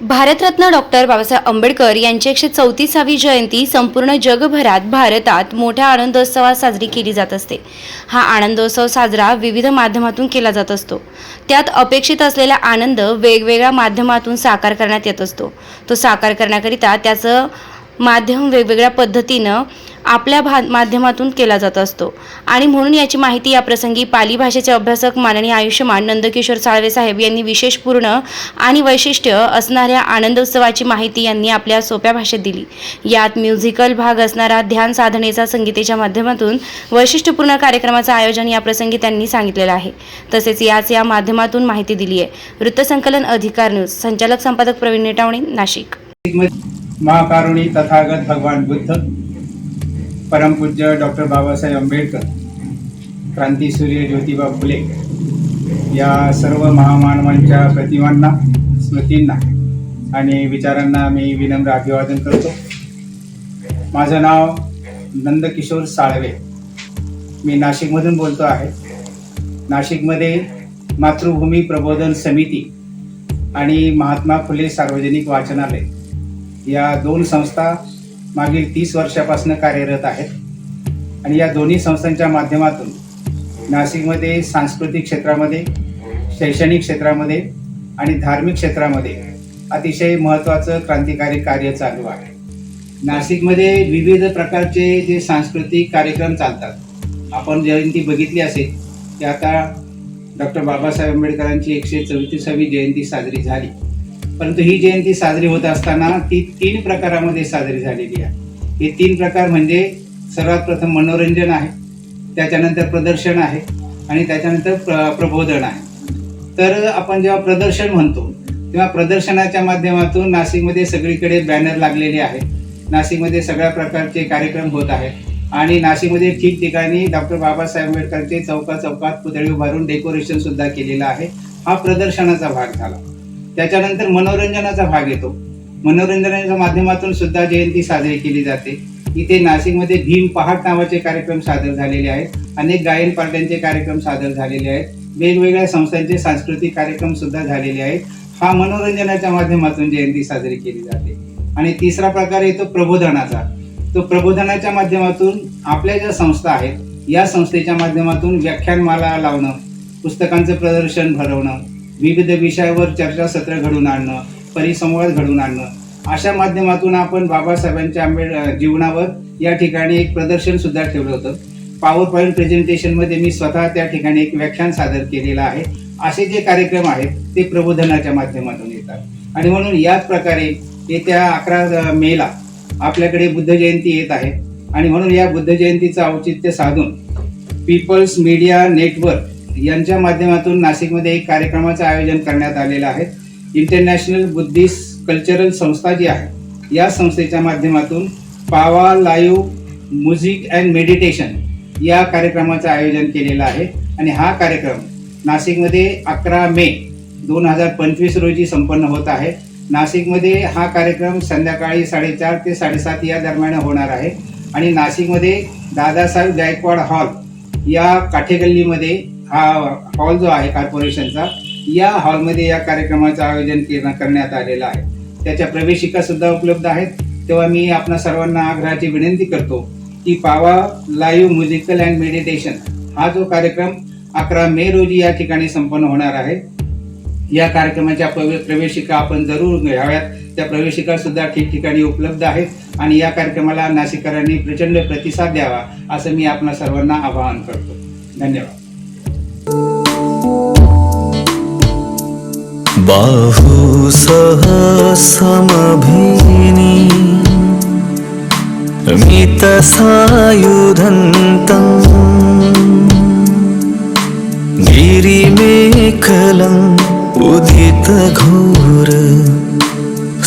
Bharat Ratna doctor Babasaheb Ambedkar यांची एकशे चौतीसावी जयंती संपूर्ण जगभरात भारतात मोठ्या आनंदोत्सवात साजरी केली जात असते. हा आनंदोत्सव साजरा विविध माध्यमातून केला जात असतो. त्यात अपेक्षित असलेला आनंद वेगवेगळ्या माध्यमातून साकार करण्यात येत असतो. तो साकार करण्याकरिता त्याचं माध्यम वेगवेगळ्या पद्धतीनं आपल्या भा माध्यमातून केला जात असतो. आणि म्हणून याची माहिती या प्रसंगी पाली भाषेचे अभ्यासक माननीय आयुष्यमान नंदकिशोर साळवे साहेब यांनी विशेषपूर्ण आणि वैशिष्ट्य असणाऱ्या आनंदोत्सवाची माहिती यांनी आपल्या सोप्या भाषेत दिली. यात म्युझिकल भाग असणारा ध्यान साधनेचा संगीतेच्या माध्यमातून वैशिष्ट्यपूर्ण कार्यक्रमाचं आयोजन या प्रसंगी त्यांनी सांगितलेलं आहे. तसेच याच या माध्यमातून माहिती दिली आहे वृत्तसंकलन अधिकार न्यूज. संचालक संपादक प्रवीण नेटावणे नाशिक. महाकारुणी तथागत भगवान बुद्ध. परमपूज्य डॉक्टर बाबासाहेब आंबेडकर क्रांतीसूर्य ज्योतिबा फुले या सर्व महामानवांच्या प्रतिमांना स्मृतींना आणि विचारांना मी विनम्र अभिवादन करतो. माझं नाव नंदकिशोर साळवे. मी नाशिकमधून बोलतो आहे. नाशिकमध्ये मातृभूमी प्रबोधन समिती आणि महात्मा फुले सार्वजनिक वाचनालय या दोन संस्था मागील तीस वर्षापासून कार्यरत आहेत. आणि या दोन्ही संस्थांच्या माध्यमातून नाशिकमध्ये सांस्कृतिक क्षेत्रामध्ये शैक्षणिक क्षेत्रामध्ये आणि धार्मिक क्षेत्रामध्ये अतिशय महत्त्वाचं क्रांतिकारी कार्य चालू आहे. नाशिकमध्ये विविध प्रकारचे जे सांस्कृतिक कार्यक्रम चालतात. आपण जयंती बघितली असेल की आता डॉक्टर बाबासाहेब आंबेडकरांची एकशे चौतीसावी जयंती साजरी झाली. परंतु ही जयंती साजरी होत असताना ती तीन प्रकारामध्ये साजरी झालेली आहे. हे तीन प्रकार म्हणजे सर्वात प्रथम मनोरंजन आहे त्याच्यानंतर प्रदर्शन आहे आणि त्याच्यानंतर प्र प्रबोधन आहे. तर आपण जेव्हा प्रदर्शन म्हणतो तेव्हा प्रदर्शनाच्या माध्यमातून नाशिकमध्ये सगळीकडे बॅनर लागलेले आहेत. नाशिकमध्ये सगळ्या प्रकारचे कार्यक्रम होत आहेत आणि नाशिकमध्ये ठिकठिकाणी डॉक्टर बाबासाहेब आंबेडकरचे चौका चौकात पुतळे उभारून डेकोरेशन सुद्धा केलेलं आहे. हा प्रदर्शनाचा भाग झाला. त्याच्यानंतर मनोरंजनाचा भाग येतो. मनोरंजनाच्या माध्यमातून सुद्धा जयंती साजरी केली जाते. इथे नाशिकमध्ये भीम पहाट नावाचे कार्यक्रम सादर झालेले आहेत. अनेक गायन पार्ट्यांचे कार्यक्रम सादर झालेले आहेत. वेगवेगळ्या संस्थांचे सांस्कृतिक कार्यक्रम सुद्धा झालेले आहेत. हा मनोरंजनाच्या माध्यमातून जयंती साजरी केली जाते. आणि तिसरा प्रकार येतो प्रबोधनाचा. तो प्रबोधनाच्या माध्यमातून आपल्या ज्या संस्था आहेत या संस्थेच्या माध्यमातून व्याख्यानमाला लावणं पुस्तकांचं प्रदर्शन भरवणं विविध विषयावर चर्चासत्र घडून आणणं परिसंवाद घडून आणणं. अशा माध्यमातून आपण बाबासाहेबांच्या आंबेड जीवनावर या ठिकाणी एक प्रदर्शन सुद्धा ठेवलं होतं. पॉवर पॉईंट प्रेझेंटेशनमध्ये मी स्वतः त्या ठिकाणी एक व्याख्यान सादर केलेलं आहे. असे जे कार्यक्रम आहेत ते प्रबोधनाच्या माध्यमातून येतात. आणि म्हणून याच प्रकारे येत्या अकरा मेला आपल्याकडे बुद्ध जयंती येत आहे. आणि म्हणून या बुद्ध जयंतीचं औचित्य साधून पीपल्स मीडिया नेटवर्क यांच्या माध्यमातून नाशिकमध्ये एक कार्यक्रमाचं आयोजन करण्यात आलेलं आहे. इंटरनॅशनल बुद्धिस्ट कल्चरल संस्था जी आहे. या संस्थेच्या माध्यमातून Pawa live music and meditation या कार्यक्रमाचं आयोजन केलेलं आहे. आणि हा कार्यक्रम नाशिकमध्ये अकरा मे दोन हजार पंचवीस रोजी संपन्न होत आहे. नाशिकमध्ये हा कार्यक्रम संध्याकाळी साडेचार ते साडेसात या दरम्यान होणार आहे. आणि नाशिकमध्ये दादासाहेब गायकवाड हॉल या काठेगल्लीमध्ये हा हॉल जो आहे कॉर्पोरेशनचा या हॉलमध्ये या कार्यक्रमाचं आयोजन केलं करण्यात आलेलं आहे. त्याच्या प्रवेशिका सुद्धा उपलब्ध आहेत. तेव्हा मी आपणा सर्वांना आग्रहाची विनंती करतो की Pawa live musical and meditation हा जो कार्यक्रम अकरा मे रोजी या ठिकाणी संपन्न होणार आहे. या कार्यक्रमाच्या प्रवेशिका आपण जरूर घ्याव्यात. त्या प्रवेशिका सुद्धा ठिकठिकाणी उपलब्ध आहेत आणि या कार्यक्रमाला नाशिककरांनी प्रचंड प्रतिसाद द्यावा असं मी आपणा सर्वांना आवाहन करतो. धन्यवाद. बाहुसह समभिनी मितसायुधन्तम् गिरिमेखलम् उदितघोर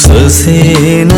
ससेनमारम्